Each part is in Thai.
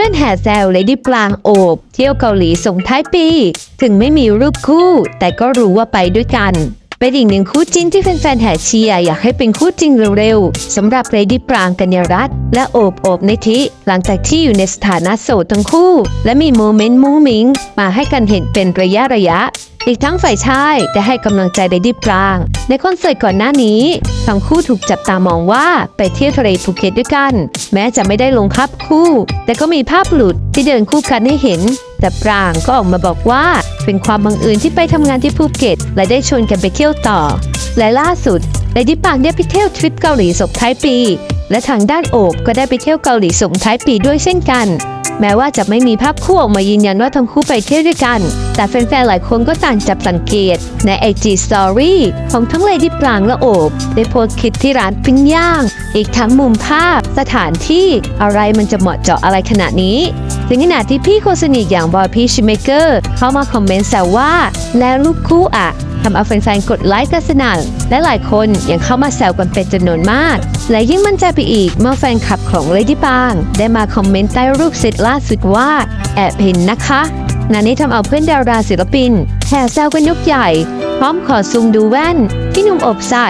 ื่อนแห่แซวเลดี้ปลางโอบ เที่ยวเกาหลีส่งท้ายปี ถึงไม่มีรูปคู่ แต่ก็รู้ว่าไปด้วยกัน เป็นอีกหนึ่งคู่จิ้นที่แฟนๆแห่เชียร์อยากให้เป็นคู่จริงเร็วๆสำหรับเลดี้ปรางกัญญรัตน์และโอบโอบในทิหลังจากที่อยู่ในสถานะโสดทั้งคู่ และมีโมเมนต์มุ้งมิงมาให้กันเห็นเป็นระยะระยะ อีกทั้งฝ่ายชายได้ให้กำลังใจเลดี้ปราง ในคอนเสิร์ตก่อนหน้านี้ทั้งคู่ถูกจับตามองว่าไปเที่ยวทะเลภูเก็ตด้วยกัน แม้จะไม่ได้ลงภาพคู่ แต่ก็มีภาพหลุดที่เดินคู่กันให้เห็น แต่ปรางก็ออกมาบอกว่า เป็นความบังเอิญที่ไปทำงานที่ภูเก็ต และได้ชวนกันไปเที่ยวต่อ และล่าสุดเลดี้ปรางได้ไปเที่ยวทริปเกาหลีส่งท้ายปี และทางด้านโอบก็ได้ไปเที่ยวเกาหลีส่งท้ายปีด้วยเช่นกัน แม้ว่าจะไม่มีภาพคู่ออกมายืนยันว่าทั้งคู่ไปเที่ยวด้วยกัน แต่แฟนๆหลายคนก็ต่างจับสังเกต ใน IG Story ของทั้งเลดี้ปรางและโอบได้โพสต์คลิปที่ร้านปิ้งย่าง อีกทั้งมุมภาพ สถานที่อะไรมันจะเหมาะเจาะอะไรขนาดนี้ถึงขนาดที่พี่โคสนิทอย่างบอยพีชิเมเกอร์เข้ามาคอมเมนต์แซวว่าแล้วรูปคู่อะำเอาแฟนๆกดไลค์กันสนั่นและหลายคนยังเข้ามาแซวกันเป็นจำนวนมาก และยิ่งมั่นใจไปอีกเมื่อแฟนคลับของเลดี้ปางได้มาคอมเมนต์ใต้รูปเซตล่าสุดว่าแอบเห็นนะคะงานนี้ทำเอาเพื่อนดาราศิลปินแห่แซวกันยกใหญ่ พร้อมขอซูมดูแว่น ที่หนุ่มอบใส่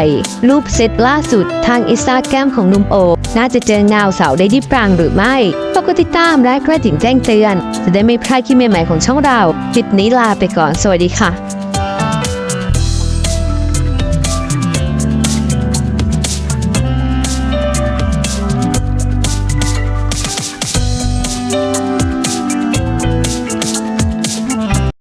รูปเซตล่าสุดทางอินสตาแกรมของหนุ่มโอบน่าจะเจอเงาสาวเลดี้ปรางหรือไม่ก็กดติดตามและกระดิ่งแจ้งเตือน จะได้ไม่พลาดคลิปใหม่ๆของช่องเรา คลิปนี้ลาไปก่อน สวัสดีค่ะ